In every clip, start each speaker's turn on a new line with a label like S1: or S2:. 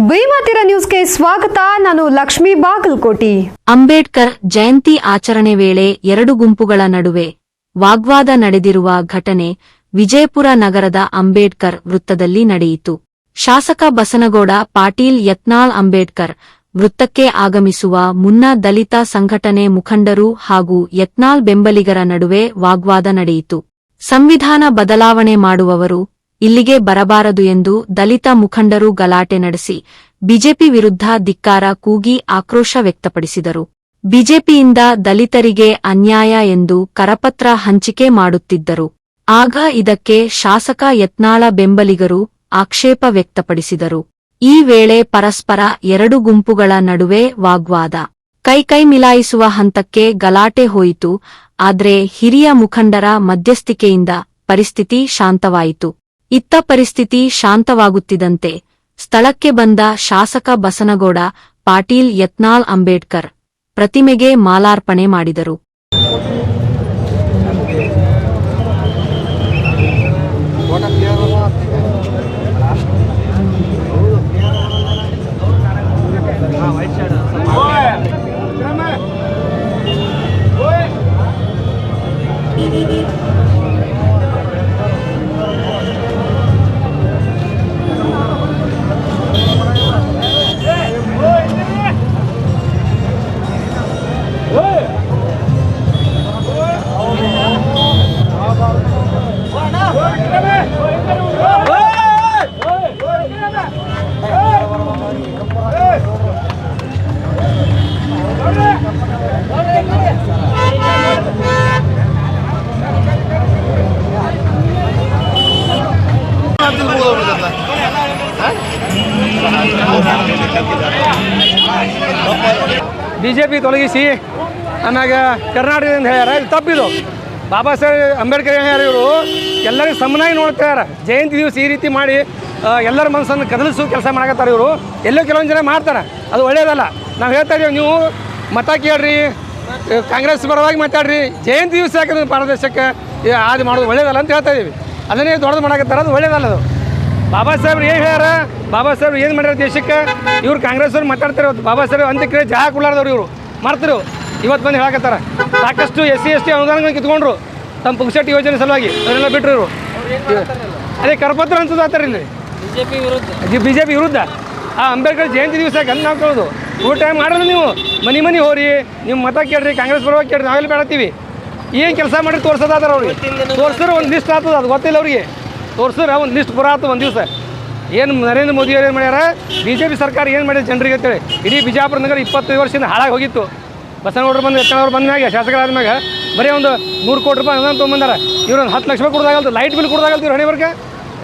S1: ಭೀಮಾತಿರ ನ್ಯೂಸ್ಗೆ ಸ್ವಾಗತ. ನಾನು ಲಕ್ಷ್ಮೀ ಬಾಗಲಕೋಟಿ.
S2: ಅಂಬೇಡ್ಕರ್ ಜಯಂತಿ ಆಚರಣೆ ವೇಳೆ ಎರಡು ಗುಂಪುಗಳ ನಡುವೆ ವಾಗ್ವಾದ ನಡೆದಿರುವ ಘಟನೆ ವಿಜಯಪುರ ನಗರದ ಅಂಬೇಡ್ಕರ್ ವೃತ್ತದಲ್ಲಿ ನಡೆಯಿತು. ಶಾಸಕ ಬಸನಗೌಡ, ಪಾಟೀಲ್ ಯತ್ನಾಳ್ ಅಂಬೇಡ್ಕರ್ ವೃತ್ತಕ್ಕೆ ಆಗಮಿಸುವ ಮುನ್ನ ದಲಿತ ಸಂಘಟನೆ ಮುಖಂಡರು ಹಾಗೂ ಯತ್ನಾಳ್ ಬೆಂಬಲಿಗರ ನಡುವೆ ವಾಗ್ವಾದ ನಡೆಯಿತು. ಸಂವಿಧಾನ ಬದಲಾವಣೆ ಮಾಡುವವರು ಇಲ್ಲಿಗೆ ಬರಬಾರದು ಎಂದು ದಲಿತ ಮುಖಂಡರು ಗಲಾಟೆ ನಡೆಸಿ ಬಿಜೆಪಿ ವಿರುದ್ಧ ಧಿಕ್ಕಾರ ಕೂಗಿ ಆಕ್ರೋಶ ವ್ಯಕ್ತಪಡಿಸಿದರು. ಬಿಜೆಪಿಯಿಂದ ದಲಿತರಿಗೆ ಅನ್ಯಾಯ ಎಂದು ಕರಪತ್ರ ಹಂಚಿಕೆ ಮಾಡುತ್ತಿದ್ದರು. ಆಗ ಇದಕ್ಕೆ ಶಾಸಕ ಯತ್ನಾಳ ಬೆಂಬಲಿಗರು ಆಕ್ಷೇಪ ವ್ಯಕ್ತಪಡಿಸಿದರು. ಈ ವೇಳೆ ಪರಸ್ಪರ ಎರಡು ಗುಂಪುಗಳ ನಡುವೆ ವಾಗ್ವಾದ. ಕೈಕೈ ಮಿಲಾಯಿಸುವ ಹಂತಕ್ಕೆ ಗಲಾಟೆ ಹೋಯಿತು, ಆದರೆ ಹಿರಿಯ ಮುಖಂಡರ ಮಧ್ಯಸ್ಥಿಕೆಯಿಂದ ಪರಿಸ್ಥಿತಿ ಶಾಂತವಾಯಿತು. ಇತ್ತ ಪರಿಸ್ಥಿತಿ ಶಾಂತವಾಗುತ್ತಿದ್ದಂತೆ ಸ್ಥಳಕ್ಕೆ ಬಂದ ಶಾಸಕ ಬಸನಗೌಡ ಪಾಟೀಲ್ ಯತ್ನಾಳ್ ಅಂಬೇಡ್ಕರ್ ಪ್ರತಿಮೆಗೆ ಮಾಲಾರ್ಪಣೆ ಮಾಡಿದರು.
S3: ಬಿ ಜೆ ಪಿ ತೊಲಗಿಸಿ ಆಮ್ಯಾಗ ಕರ್ನಾಟಕದಿಂದ ಹೇಳ್ಯಾರ. ಇದು ತಪ್ಪಿದು. ಬಾಬಾ ಸಾಹೇಬ್ ಅಂಬೇಡ್ಕರ್ ಹೇಳ್ಯಾರ ಇವರು. ಎಲ್ಲರಿಗೂ ಸಮನಾಗಿ ನೋಡ್ತಾರ ಜಯಂತಿ ದಿವಸ ಈ ರೀತಿ ಮಾಡಿ ಎಲ್ಲರ ಮನಸ್ಸನ್ನು ಕದಲಿಸು ಕೆಲಸ ಮಾಡಕತ್ತಾರೆ ಇವರು. ಎಲ್ಲೋ ಕೆಲವೊಂದು ಜನ ಮಾಡ್ತಾರೆ. ಅದು ಒಳ್ಳೇದಲ್ಲ. ನಾವು ಹೇಳ್ತಾ ಇದೀವಿ, ನೀವು ಮತ ಕೇಳ್ರಿ ಕಾಂಗ್ರೆಸ್ ಪರವಾಗಿ ಮಾತಾಡ್ರಿ. ಜಯಂತಿ ದಿವಸ ಯಾಕಂದ್ರೆ ಪಾರದರ್ಶಕ ಆದ ಮಾಡೋದು ಒಳ್ಳೇದಲ್ಲ ಅಂತ ಹೇಳ್ತಾ ಇದೀವಿ. ಅದನ್ನೇ ದೊಡ್ಡದು ಮಾಡಕತ್ತಾರ, ಅದು ಒಳ್ಳೇದಲ್ಲ ಅದು. ಬಾಬಾ ಸಾಹೇಬ್ರು ಏನು ಹೇಳ್ಯಾರ? ಬಾಬಾ ಸಾಹೇಬ್ರು ಏನು ಮಾಡ್ಯಾರ ದೇಶಕ್ಕೆ? ಇವ್ರು ಕಾಂಗ್ರೆಸ್ ಅವ್ರು ಮಾತಾಡ್ತಾರೆ ಇವತ್ತು ಬಾಬಾ ಸಾಹೇಬ್ ಅಂತ ಕೇಳಿ ಚಹಾ ಕೊಡ್ಲಾರ್ದವ್ರು ಇವರು. ಮಾಡ್ತಿರು ಇವತ್ತು ಬಂದು ಹೇಳಕತ್ತಾರ. ಸಾಕಷ್ಟು ಎಸ್ ಸಿ ಎಸ್ ಟಿ ಅನುದಾನಗಳನ್ನ ಕಿತ್ಕೊಂಡ್ರು. ತಮ್ಮ ಪುಕ್ಸಟ್ಟಿ ಯೋಜನೆ ಸಲುವಾಗಿ. ಅದನ್ನೆಲ್ಲ ಬಿಟ್ಟರು ಇವರು. ಅದೇ ಕರಪತ್ರ ಅನ್ಸೋದಾತಾರ ಇಲ್ಲಿ. ಬಿ ಜೆ ಪಿ ವಿರುದ್ಧ. ಆ ಅಂಬೇಡ್ಕರ್ ಜಯಂತಿ ದಿವಸ ಗಂಧ ನಾವು ಕೇಳೋದು ಊಟ ಟೈಮ್ ಮಾಡಲ್ಲ ನೀವು. ಮನೆ ಮನೆ ಹೋರಿ. ನಿಮ್ಮ ಮತ ಕೇಳ್ರಿ ಕಾಂಗ್ರೆಸ್ ಪರವಾಗಿ ಕೇಳ್ರಿ ನಾವೆಲ್ಲ ಬೇಡತ್ತೀವಿ. ಏನು ಕೆಲಸ ಮಾಡಿ ತೋರ್ಸೋದಾದ್ರೆ ಅವ್ರಿಗೆ. ತೋರಿಸಿದ್ರೆ ಒಂದು ಲಿಸ್ಟ್ ಆಗ್ತದೆ ಅದು ಗೊತ್ತಿಲ್ಲ ಅವ್ರಿಗೆ. ತೋರ್ಸಿದ್ರೆ ಒಂದು ಲಿಸ್ಟ್ ಬರ ಆತು ಒಂದು ದಿವಸ. ಏನು ನರೇಂದ್ರ ಮೋದಿ ಅವ್ರು ಏನು ಮಾಡ್ಯಾರ? ಬಿ ಜೆ ಪಿ ಸರ್ಕಾರ ಏನು ಮಾಡಿದೆ ಜನರಿಗೆ ಅಂತೇಳಿ. ಇಡೀ ಬಿಜಾಪುರ ನಗರ ಇಪ್ಪತ್ತೈದು ವರ್ಷದಿಂದ ಹಾಳಾಗಿ ಹೋಗಿತ್ತು. ಬಸವನಗೌಡರು ಬಂದು ಎತ್ತನವ್ರು ಬಂದ ಮ್ಯಾಗ ಶಾಸಕರಾದ ಮ್ಯಾಗ ಬರೀ ಒಂದು ನೂರು ಕೋಟಿ ರೂಪಾಯಿ ಅನುದಾನ ತೊಗೊಂಬಂದಾರ. ಇವ್ರು ಒಂದು ಹತ್ತು ಲಕ್ಷ ರೂಪಾಯಿ ಕೊಡೋದಾಗಲ್ದು ಲೈಟ್ ಬಿಲ್ ಕೊಡೋದಾಗಲ್ತು ಇವ್ರು ಹಣೆವರ್ಗೆ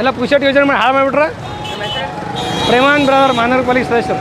S3: ಎಲ್ಲ ಪುಷಟ್ ಯೋಜನೆ ಮಾಡಿ ಹಾಳು ಮಾಡಿಬಿಟ್ರೆ? ಪ್ರೇಮಾನ್ ಬ್ರದರ್ ಮಾನವ ಪಾಲಿಕೆ ಸದಸ್ಯರು.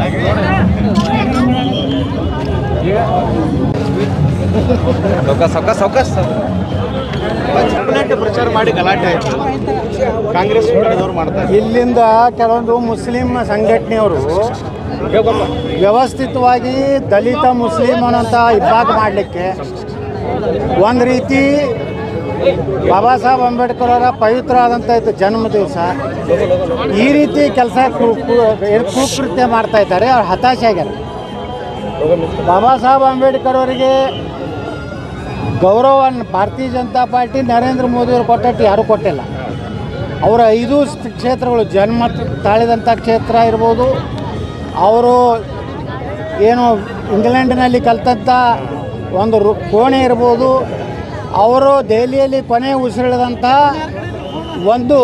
S4: ಮಾತಾಡ್ಬೇಡ್ರಿ ಪ್ರಚಾರ ಮಾಡಿ ಗಲಾಟೆ ಆಯ್ತು. ಕಾಂಗ್ರೆಸ್ ಮಾಡ್ತಾರೆ
S5: ಇಲ್ಲಿಂದ ಕೆಲವೊಂದು ಮುಸ್ಲಿಂ ಸಂಘಟನೆಯವರು ವ್ಯವಸ್ಥಿತವಾಗಿ ದಲಿತ ಮುಸ್ಲಿಂ ಅನ್ನೋಂಥ ಇಬ್ಬಾಗ ಮಾಡಲಿಕ್ಕೆ ಒಂದು ರೀತಿ ಬಾಬಾ ಸಾಹೇಬ್ ಅಂಬೇಡ್ಕರ್ ಅವರ ಪವಿತ್ರವಾದಂಥ ಇದು ಜನ್ಮ ದಿವಸ. ಈ ರೀತಿ ಕೆಲಸ ಕುಕೃತ್ಯ ಮಾಡ್ತಾ ಇದ್ದಾರೆ ಅವ್ರು ಹತಾಶೆ ಆಗ್ಯಾರ ಬಾಬಾ ಸಾಹೇಬ್ ಅಂಬೇಡ್ಕರ್ ಅವರಿಗೆ ಗೌರವವನ್ನು ಭಾರತೀಯ ಜನತಾ ಪಾರ್ಟಿ ನರೇಂದ್ರ ಮೋದಿಯವರು ಕೊಟ್ಟಟ್ಟು ಯಾರೂ ಕೊಟ್ಟಿಲ್ಲ. ಅವರ ಐದು ಕ್ಷೇತ್ರಗಳು ಜನ್ಮ ತಾಳಿದಂಥ ಕ್ಷೇತ್ರ ಇರ್ಬೋದು. ಅವರು ಏನು ಇಂಗ್ಲೆಂಡ್ನಲ್ಲಿ ಕಲ್ತಂಥ ಒಂದು ರು ಕೋಣೆ ಇರ್ಬೋದು. ಅವರು ದೆಹಲಿಯಲ್ಲಿ ಕೊನೆ ಉಸಿರಿಳಿದಂಥ ಒಂದು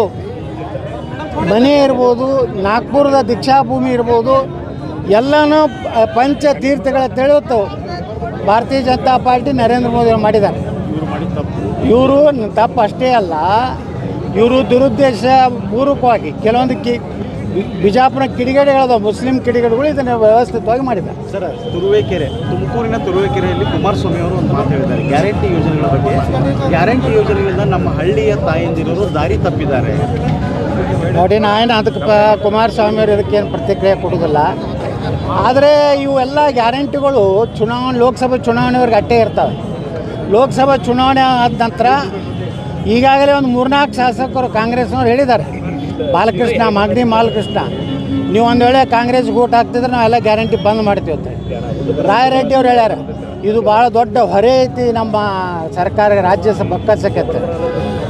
S5: ಮನೆ ಇರ್ಬೋದು, ನಾಗ್ಪುರದ ದೀಕ್ಷಾಭೂಮಿ ಇರ್ಬೋದು. ಎಲ್ಲನೂ ಪಂಚ ತೀರ್ಥಗಳ ತಿಳಿಯುತ್ತು ಭಾರತೀಯ ಜನತಾ ಪಾರ್ಟಿ ನರೇಂದ್ರ ಮೋದಿ ಅವರು ಮಾಡಿದ್ದಾರೆ. ಇವರು ತಪ್ಪು ಅಷ್ಟೇ ಅಲ್ಲ ಇವರು ದುರುದ್ದೇಶ ಪೂರ್ವಕವಾಗಿ ಕೆಲವೊಂದು ಕಿ ಬಿಜಾಪುರ ಕಿಡಿಗೇಡಿಗಳದ ಮುಸ್ಲಿಂ ಕಿಡಿಗೇಡಿಗಳು ಇದನ್ನು ವ್ಯವಸ್ಥಿತವಾಗಿ ಮಾಡಿದ್ದಾರೆ.
S4: ಸರ್ ತುರುವೇಕೆರೆ ತುಮಕೂರಿನ ತುರುವೇಕೆರೆಯಲ್ಲಿ ಕುಮಾರಸ್ವಾಮಿ ಅವರು ಒಂದು ಮಾತು ಹೇಳಿದ್ದಾರೆ. ಗ್ಯಾರಂಟಿ ಯೋಜನೆಗಳ ಬಗ್ಗೆ. ಗ್ಯಾರಂಟಿ ಯೋಜನೆಗಳಿಂದ ನಮ್ಮ ಹಳ್ಳಿಯ ತಾಯಂದಿರರು ದಾರಿ ತಪ್ಪಿದ್ದಾರೆ.
S5: ನೋಡಿ ನಾನು ಅದಕ್ಕೆ ಕುಮಾರಸ್ವಾಮಿ ಅವರು ಇದಕ್ಕೇನು ಪ್ರತಿಕ್ರಿಯೆ ಕೊಡೋದಿಲ್ಲ ಆದರೆ ಇವೆಲ್ಲ ಗ್ಯಾರಂಟಿಗಳು ಚುನಾವಣೆ, ಲೋಕಸಭಾ ಚುನಾವಣೆವರೆಗೆ ಅಟ್ಟೆ ಇರ್ತವೆ. ಲೋಕಸಭಾ ಚುನಾವಣೆ ಆದ ನಂತರ ಈಗಾಗಲೇ ಒಂದು ಮೂರ್ನಾಲ್ಕು ಶಾಸಕರು ಕಾಂಗ್ರೆಸ್ನವ್ರು ಹೇಳಿದ್ದಾರೆ. ಬಾಲಕೃಷ್ಣ, ಮಾಗಡಿ ಬಾಲಕೃಷ್ಣ ನೀವು ಒಂದು ವೇಳೆ ಕಾಂಗ್ರೆಸ್ಗೆ ಓಟ್ ಹಾಕ್ತಿದ್ರೆ ನಾವೆಲ್ಲ ಗ್ಯಾರಂಟಿ ಬಂದ್ ಮಾಡ್ತೀವಿ ಅಂತ ರಾಯರೆಡ್ಡಿ ಅವ್ರು ಹೇಳ್ಯಾರ, ಇದು ಭಾಳ ದೊಡ್ಡ ಹೊರೆ ಐತಿ ನಮ್ಮ ಸರ್ಕಾರ ರಾಜ್ಯ ಸ ಬಕ್ಕಸಕ್ಕೆ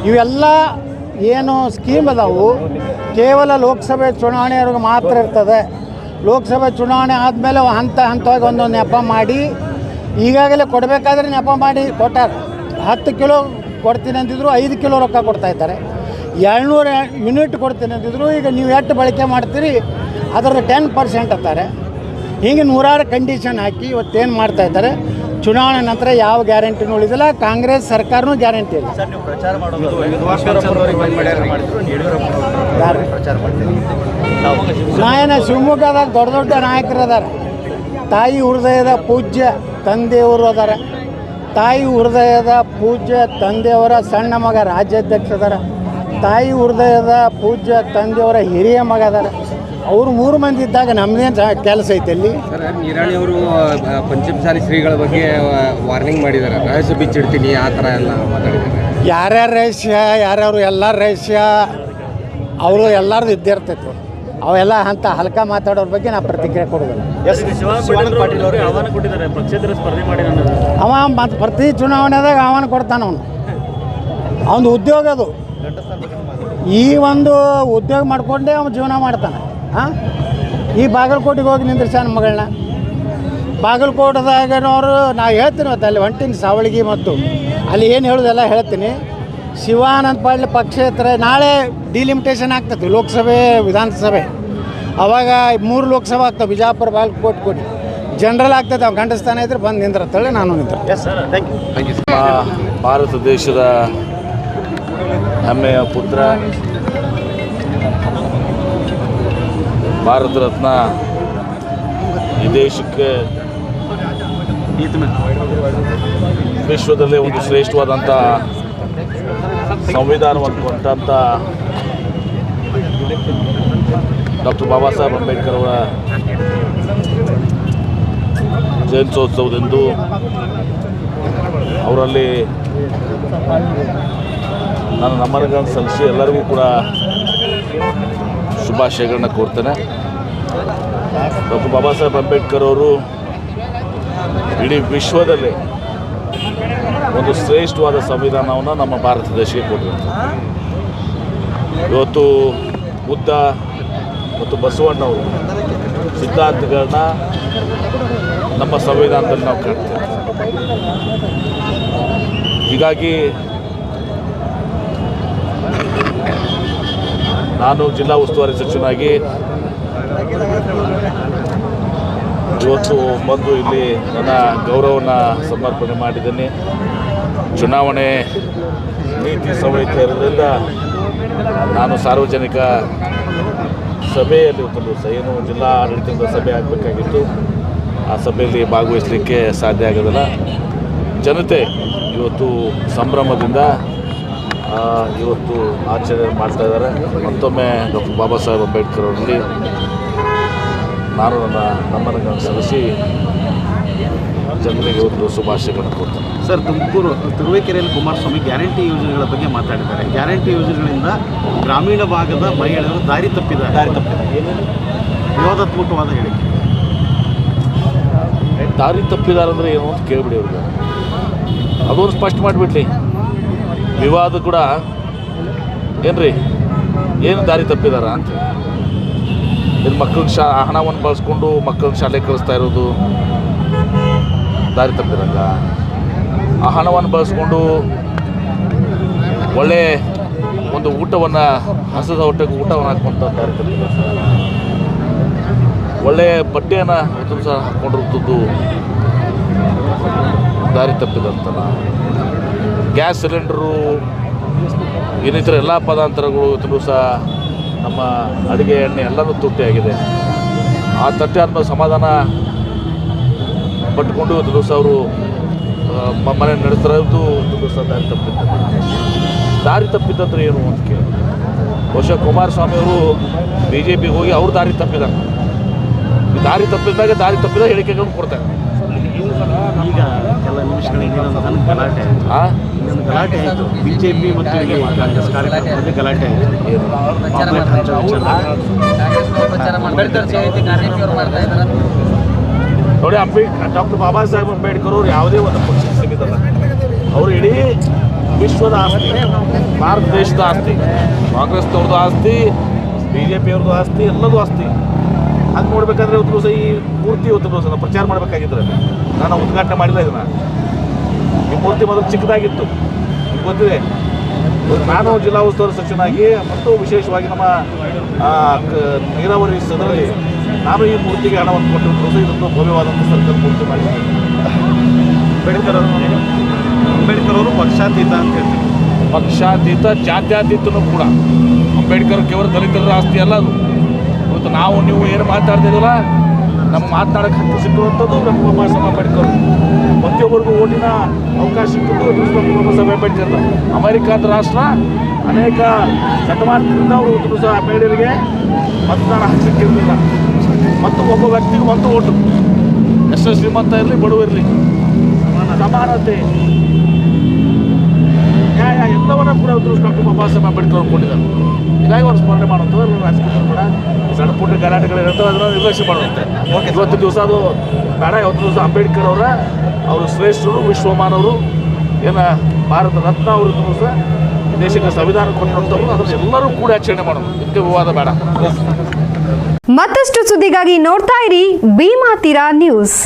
S5: ಇವೆಲ್ಲ ಏನು ಸ್ಕೀಮ್ ಅದಾವು, ಕೇವಲ ಲೋಕಸಭೆ ಚುನಾವಣೆಯವ್ರಿಗೆ ಮಾತ್ರ ಇರ್ತದೆ. ಲೋಕಸಭೆ ಚುನಾವಣೆ ಆದಮೇಲೆ ಹಂತ ಹಂತವಾಗಿ ಒಂದೊಂದು ನೆಪ ಮಾಡಿ, ಈಗಾಗಲೇ ಕೊಡಬೇಕಾದ್ರೆ ನೆಪ ಮಾಡಿ ಕೊಟ್ಟಾರೆ ಹತ್ತು ಕಿಲೋ ಕೊಡ್ತೀನಿ ಅಂತಿದ್ರು ಐದು ಕಿಲೋ ರೊಕ್ಕ ಕೊಡ್ತಾ ಇದ್ದಾರೆ. ಏಳ್ನೂರು ಯೂನಿಟ್ ಕೊಡ್ತೀನಿ ಅಂತಿದ್ರು ಈಗ ನೀವು ಎಷ್ಟು ಬಳಕೆ ಮಾಡ್ತೀರಿ ಅದರ ಟೆನ್ ಪರ್ಸೆಂಟ್ ಅಂತಾರೆ. ಹೀಗೆ ನೂರಾರು ಕಂಡೀಷನ್ ಹಾಕಿ ಇವತ್ತೇನು ಮಾಡ್ತಾ ಇದ್ದಾರೆ ಚುನಾವಣೆ ನಂತರ ಯಾವ ಗ್ಯಾರಂಟಿನೂ ಉಳಿದಿಲ್ಲ ಕಾಂಗ್ರೆಸ್ ಸರ್ಕಾರನೂ ಗ್ಯಾರಂಟಿ ಇಲ್ಲ. ನಾಯನ ಶಿವಮೊಗ್ಗದಾಗ ದೊಡ್ಡ ದೊಡ್ಡ ನಾಯಕರು ಅದಾರ. ತಾಯಿ ಹೃದಯದ ಪೂಜ್ಯ ತಂದೆಯವರು ಅದಾರ. ತಾಯಿ ಹೃದಯದ ಪೂಜ್ಯ ತಂದೆಯವರ ಸಣ್ಣ ಮಗ ರಾಜ್ಯಾಧ್ಯಕ್ಷ ಅದಾರ. ತಾಯಿ ಹೃದಯದ ಪೂಜ್ಯ ತಂದೆಯವರ ಹಿರಿಯ ಮಗ ಅದಾರ. ಅವ್ರು ಮೂರು ಮಂದಿ ಇದ್ದಾಗ ನಮ್ಮದೇನು ಕೆಲಸ ಐತೆ ಅಲ್ಲಿ?
S6: ಸರ್ ನಿರಾಣಿ ಅವರು ಪಂಚಮಸಾಲಿ ಶ್ರೀಗಳ ಬಗ್ಗೆ ವಾರ್ನಿಂಗ್ ಮಾಡಿದ್ದಾರೆ. ರಹಸ್ಯ ಬಿಚ್ಚಿಡ್ತೀನಿ ಆ ಥರ ಎಲ್ಲ ಮಾತಾಡಿದ್ದಾರೆ.
S5: ಯಾರ್ಯಾರ ರಹಸ್ಯ ಯಾರ್ಯಾರು ಎಲ್ಲರ ರಹಸ್ಯ ಅವರು ಎಲ್ಲರದು ಇದ್ದೇ ಇರ್ತೈತೆ. ಅವೆಲ್ಲ ಅಂತ ಹಲ್ಕ ಮಾತಾಡೋರ ಬಗ್ಗೆ ನಾ ಪ್ರತಿಕ್ರಿಯೆ ಕೊಡೋದಿಲ್ಲ.
S4: ಎಸ್ ಶಿವಾನಂದ ಪಾಟೀಲ್ ಅವರು ಆಹ್ವಾನ ಕೊಟ್ಟಿದ್ದಾರೆ. ಪಕ್ಷೇತರ ಸ್ಪರ್ಧೆ ಮಾಡಿ ನನ್ನ
S5: ಅವ ಮತ್ತು ಪ್ರತಿ ಚುನಾವಣೆದಾಗ ಆಹ್ವಾನ ಕೊಡ್ತಾನೆ ಅವನು. ಅವನು ಉದ್ಯೋಗ ಅದು. ಈ ಒಂದು ಉದ್ಯೋಗ ಮಾಡ್ಕೊಂಡೇ ಅವನು ಜೀವನ ಮಾಡ್ತಾನೆ. ಹಾಂ? ಈ ಬಾಗಲಕೋಟೆಗೆ ಹೋಗಿ ನಿಂದ್ರಿಸ್ಯಾನ ಮಗಳನ್ನ. ಬಾಗಲಕೋಟದಾಗನವರು ನಾ ಹೇಳ್ತೀನಿ ಮತ್ತು ಅಲ್ಲಿ ಹೊಂಟೀನಿ ಸಾವಳಿಗೆ ಮತ್ತು ಅಲ್ಲಿ ಏನು ಹೇಳೋದೆಲ್ಲ ಹೇಳ್ತೀನಿ. ಶಿವಾನಂದ ಪಾಟೀಲ್ ಪಕ್ಷೇತರ ನಾಳೆ ಡಿಲಿಮಿಟೇಷನ್ ಆಗ್ತದೆ ಲೋಕಸಭೆ ವಿಧಾನಸಭೆ. ಅವಾಗ ಮೂರು ಲೋಕಸಭೆ ಆಗ್ತವೆ ಬಿಜಾಪುರ ಬಾಗಲಕೋಟೆ ಕೋಟಿ ಜನರಲ್ ಆಗ್ತದೆ ಅವ್ನು ಗಂಡಸ್ತಾನ ಇದ್ರೆ ಬಂದು ನಿಂದ್ರತ್ತಳೆ ನಾನು ನಿಂತ
S4: ಎಸ್ ಸರ್ ಥ್ಯಾಂಕ್ ಯು
S7: ನಮ್ಮ ಭಾರತ ದೇಶದ ಹೆಮ್ಮೆಯ ಪುತ್ರ. ಭಾರತ ರತ್ನ ಈ ದೇಶಕ್ಕೆ ವಿಶ್ವದಲ್ಲೇ ಒಂದು ಶ್ರೇಷ್ಠವಾದಂಥ ಸಂವಿಧಾನವನ್ನು ಕೊಟ್ಟಂಥ ಡಾಕ್ಟರ್ ಬಾಬಾ ಸಾಹೇಬ್ ಅಂಬೇಡ್ಕರ್ ಅವರ ಜಯಂತ್ಯೋತ್ಸವದಂದು ಅವರಲ್ಲಿ ನಾನು ನಮ್ಮನೆಗಳನ್ನು ಸಲ್ಲಿಸಿ ಎಲ್ಲರಿಗೂ ಕೂಡ ಶುಭಾಶಯಗಳನ್ನ ಕೋರ್ತೇನೆ. ಡಾಕ್ಟರ್ ಬಾಬಾ ಸಾಹೇಬ್ ಅಂಬೇಡ್ಕರ್ ಅವರು ಇಡೀ ವಿಶ್ವದಲ್ಲಿ ಒಂದು ಶ್ರೇಷ್ಠವಾದ ಸಂವಿಧಾನವನ್ನು ನಮ್ಮ ಭಾರತ ದೇಶಕ್ಕೆ ಕೊಟ್ಟಿರ್ತಾರೆ ಇವತ್ತು ಬುದ್ಧ ಮತ್ತು ಬಸವಣ್ಣವರು ಸಿದ್ಧಾಂತಗಳನ್ನ ನಮ್ಮ ಸಂವಿಧಾನದಲ್ಲಿ ನಾವು ಕಾಣ್ತೇವೆ. ಹೀಗಾಗಿ ನಾನು ಜಿಲ್ಲಾ ಉಸ್ತುವಾರಿ ಸಚಿವನಾಗಿ ಇವತ್ತು ಬಂದು ಇಲ್ಲಿ ನನ್ನ ಗೌರವವನ್ನು ಸಮರ್ಪಣೆ ಮಾಡಿದ್ದೀನಿ. ಚುನಾವಣೆ ನೀತಿ ಸಂಹಿತೆ ಇರೋದ್ರಿಂದ ನಾನು ಸಾರ್ವಜನಿಕ ಸಭೆಯಲ್ಲಿ ದಿವಸ ಏನು ಜಿಲ್ಲಾ ಆಡಳಿತದ ಸಭೆ ಆಗಬೇಕಾಗಿತ್ತು. ಆ ಸಭೆಯಲ್ಲಿ ಭಾಗವಹಿಸಲಿಕ್ಕೆ ಸಾಧ್ಯ ಆಗೋದಿಲ್ಲ. ಜನತೆ ಇವತ್ತು ಸಂಭ್ರಮದಿಂದ ಇವತ್ತು ಆಚರಣೆ ಮಾಡ್ತಾ ಇದ್ದಾರೆ. ಮತ್ತೊಮ್ಮೆ ಡಾಕ್ಟರ್ ಬಾಬಾ ಸಾಹೇಬ್ ಅಂಬೇಡ್ಕರ್ ಅವರಲ್ಲಿ ನಾನು ನನ್ನ ನಮ್ಮನಗಳನ್ನು ಸಲ್ಲಿಸಿ ಜನರಿಗೆ ಒಂದು ಶುಭಾಶಯಗಳನ್ನು ಕೊಡ್ತೇನೆ
S4: ಸರ್ ತುಮಕೂರು ತುರುವೇಕೆರೆಯಲ್ಲಿ ಕುಮಾರಸ್ವಾಮಿ ಗ್ಯಾರಂಟಿ ಯೋಜನೆಗಳ ಬಗ್ಗೆ ಮಾತಾಡಿದ್ದಾರೆ. ಗ್ಯಾರಂಟಿ ಯೋಜನೆಗಳಿಂದ ಗ್ರಾಮೀಣ ಭಾಗದ ಮಹಿಳೆಯರು ದಾರಿ ತಪ್ಪಿದ್ದಾರೆ. ದಾರಿ ತಪ್ಪಿದ್ದಾರೆ. ವಿವಾದಾತ್ಮಕವಾದ ಹೇಳಿಕೆ.
S7: ದಾರಿ ತಪ್ಪಿದಾರಂದ್ರೆ ಏನು ಅಂತ ಕೇಳಿಬಿಡಿ ಅವ್ರಿಗೆ. ಅದೊಂದು ಸ್ಪಷ್ಟ ಮಾಡಿಬಿಡ್ಲಿ. ವಿವಾದ ಕೂಡ ಏನ್ರಿ? ಏನು ದಾರಿ ತಪ್ಪಿದಾರ ಅಂತ ಏನು ಮಕ್ಕಳಿಗೆ ಶಾ ಹಣವನ್ನು ಬಳಸ್ಕೊಂಡು ಮಕ್ಕಳನ್ನ ಶಾಲೆಗೆ ಕಳಿಸ್ತಾ ಇರೋದು ದಾರಿ ತಪ್ಪಿದಂಗ? ಆ ಹಣವನ್ನು ಬಳಸ್ಕೊಂಡು ಒಳ್ಳೆ ಒಂದು ಊಟವನ್ನು, ಹಸದ ಹೊಟ್ಟೆಗೆ ಊಟವನ್ನು ಹಾಕುವಂಥ ದಾರಿ ತಪ್ಪಿದ. ಒಳ್ಳೆಯ ಬಟ್ಟೆಯನ್ನು ಸಹ ಹಾಕ್ಕೊಂಡಿರ್ತದ್ದು ದಾರಿ ತಪ್ಪಿದಂತಲ್ಲ ಗ್ಯಾಸ್ ಸಿಲಿಂಡ್ರು ಇನ್ನಿತರ ಎಲ್ಲ ಪದಾರ್ಥಗಳು ಇವತ್ತು ಸಹ ನಮ್ಮ ಅಡುಗೆ ಎಣ್ಣೆ ಎಲ್ಲನೂ ತುಟ್ಟಿಯಾಗಿದೆ ಆ ತಟ್ಟೆ ಆದ್ಮೇಲೆ ಸಮಾಧಾನ ಪಟ್ಕೊಂಡು ಇವತ್ತು ದಿವಸ ಅವರು ಮನೆ ನಡೆಸ್ತಾ ಇರೋದು ಒಂದು ದಿವಸ ದಾರಿ ತಪ್ಪಿದ್ದ ದಾರಿ ತಪ್ಪಿದ್ದಂದ್ರೆ ಏನು ಅಂತ ಕೇಳಿ. ಬಹುಶಃ ಕುಮಾರಸ್ವಾಮಿ ಅವರು ಬಿ ಜೆ ಪಿಗೆ ಹೋಗಿ ಅವ್ರು ದಾರಿ ತಪ್ಪಿದ್ದಾರೆ. ಈ ದಾರಿ ತಪ್ಪಿದ್ದಾಗ ದಾರಿ ತಪ್ಪಿದ ಹೇಳಿಕೆಗಳನ್ನು ಕೊಡ್ತಾರೆ.
S4: ಈಗ ಗಲಾಟೆ ಆಯಿತು. ಇನ್ನೊಂದು ಗಲಾಟೆ ಆಯಿತು. ಬಿ ಜೆ ಪಿ ಮತ್ತು ಇಲ್ಲಿ ಕಾಂಗ್ರೆಸ್ ಕಾರ್ಯಕರ್ತರಲ್ಲಿ ಗಲಾಟೆ ಆಯಿತು. ಪಾಂಪ್ಲೆಟ್ ಹಂಚೋ ವಿಚಾರ
S7: ನೋಡಿ ಅಂಬೇ ಡಾಕ್ಟರ್ ಬಾಬಾ ಸಾಹೇಬ್ ಅಂಬೇಡ್ಕರ್ ಅವರು ಯಾವುದೇ ಒಂದು ಪಕ್ಷ ಸಿಗಿದಲ್ಲ ಅವರು ಇಡೀ ವಿಶ್ವದ ಆಸ್ತಿ ಭಾರತ ದೇಶದ ಆಸ್ತಿ ಕಾಂಗ್ರೆಸ್ನವ್ರದ್ದು ಆಸ್ತಿ ಬಿ ಜೆ ಪಿಯವ್ರದ್ದು ಆಸ್ತಿ ಎಲ್ಲದೂ ಆಸ್ತಿ. ಹಂಗೆ ನೋಡ್ಬೇಕಾದ್ರೆ ಇವತ್ತು ದಿವಸ ಈ ಪೂರ್ತಿ ಇವತ್ತು ದಿವಸ ಪ್ರಚಾರ ಮಾಡಬೇಕಾಗಿದ್ರೆ ನಾನು ಉದ್ಘಾಟನೆ ಮಾಡಿಲ್ಲ ಇದನ್ನ. ಈ ಮೂರ್ತಿ ಮೊದಲು ಚಿಕ್ಕದಾಗಿತ್ತು. ಗೊತ್ತಿದೆ. ನಾನು ಜಿಲ್ಲಾ ಉಸ್ತುವಾರಿ ಸಚಿವನಾಗಿ ಮತ್ತು ವಿಶೇಷವಾಗಿ ನಮ್ಮ ನೀರಾವರಿ ಸದರಲ್ಲಿ ನಾನು ಈ ಮೂರ್ತಿಗೆ ಹಣವನ್ನು ಕೊಟ್ಟಿದ್ದು ಇದೊಂದು ಭವ್ಯವಾದಂಥ ಸರ್ಕಾರ ಮೂರ್ತಿ ಮಾಡಿದ್ದೇನೆ
S4: ಅಂಬೇಡ್ಕರ್ ಅವರು ಅಂಬೇಡ್ಕರ್ ಅವರು ಪಕ್ಷಾತೀತ ಅಂತ ಹೇಳ್ತಾರೆ.
S7: ಪಕ್ಷಾತೀತ ಜಾತ್ಯಾತೀತನೂ ಕೂಡ. ಅಂಬೇಡ್ಕರ್ ಕೇವಲ ದಲಿತರ ಆಸ್ತಿ ಅಲ್ಲ ಅದು. ಇವತ್ತು ನಾವು ನೀವು ಏನು ಮಾತಾಡ್ತಿದ್ದೀವಲ್ಲ ನಮ್ಮ ಮಾತನಾಡೋಕ್ಕೆ ಹಕ್ಕು ಬಾಬಾ ಸಾಹೇಬ್ ಅಂಬೇಡ್ಕರ್ ಪ್ರತಿಯೊಬ್ಬರಿಗೂ ಓಟಿನ ಅವಕಾಶ ಸಿಕ್ಕಿದ್ದು ನ್ಯೂಸ್ ಸಾಹೇಬ್ ಅಂಬೇಡ್ಕರ್ ಅಮೆರಿಕಾದ ರಾಷ್ಟ್ರ ಅನೇಕ ಶತಮಾನದಿಂದ ಅವರು ಒಂದು ಸಹ ಅಂಬೇಡ್ಕರ್ಗೆ ಮತದಾನ ಹಕ್ಕಿರಲಿಲ್ಲ ಮತ್ತು ಒಬ್ಬ ವ್ಯಕ್ತಿಗೆ ಒಂದು ಓಟು. ಎಷ್ಟು ಶ್ರೀಮಂತ ಇರಲಿ ಬಡವ ಇರಲಿ. ಸಮಾನತೆ. ನ್ಯಾಯ ಎಲ್ಲವನ್ನ ಕೂಡ ಇವತ್ತು ಡಾಕ್ಟರ್ ಬಾಬಾ ಸಾಹೇಬ್ ಅಂಬೇಡ್ಕರ್ ಅವರು ಕೊಟ್ಟಿದ್ದಾರೆ. ಹೀಗಾಗಿ ಅವ್ರು ಸ್ಮರಣೆ ಮಾಡುವಂಥದ್ದು ಎಲ್ಲ ರಾಜಕೀಯ ಕೂಡ ಸಣ್ಣ ಪುಟ್ಟ ಗಲಾಟೆಗಳು ಇರ್ತವೆ ಅದನ್ನು ನಿರ್ಲಕ್ಷ್ಯ ಮಾಡುವಂತೆ. ಇವತ್ತು ದಿವಸ ಅದು ಬೇಡ ಇವತ್ತು ದಿವಸ ಅಂಬೇಡ್ಕರ್ ಅವರ ಅವರು ಶ್ರೇಷ್ಠರು ವಿಶ್ವಮಾನವರು ಏನ ಭಾರತ ರತ್ನ ಅವರು ದಿವಸ ದೇಶಕ್ಕೆ ಸಂವಿಧಾನ ಕೊಟ್ಟಂಥವ್ರು ಅದನ್ನು ಎಲ್ಲರೂ ಕೂಡ ಆಚರಣೆ ಮಾಡೋದು. ಇದಕ್ಕೆ ವಿವಾದ ಬೇಡ.
S1: ಮತ್ತಷ್ಟು ಸುದ್ದಿಗಾಗಿ ನೋಡ್ತಾ ಇರಿ ಭೀಮಾ ತೀರಾ ನ್ಯೂಸ್.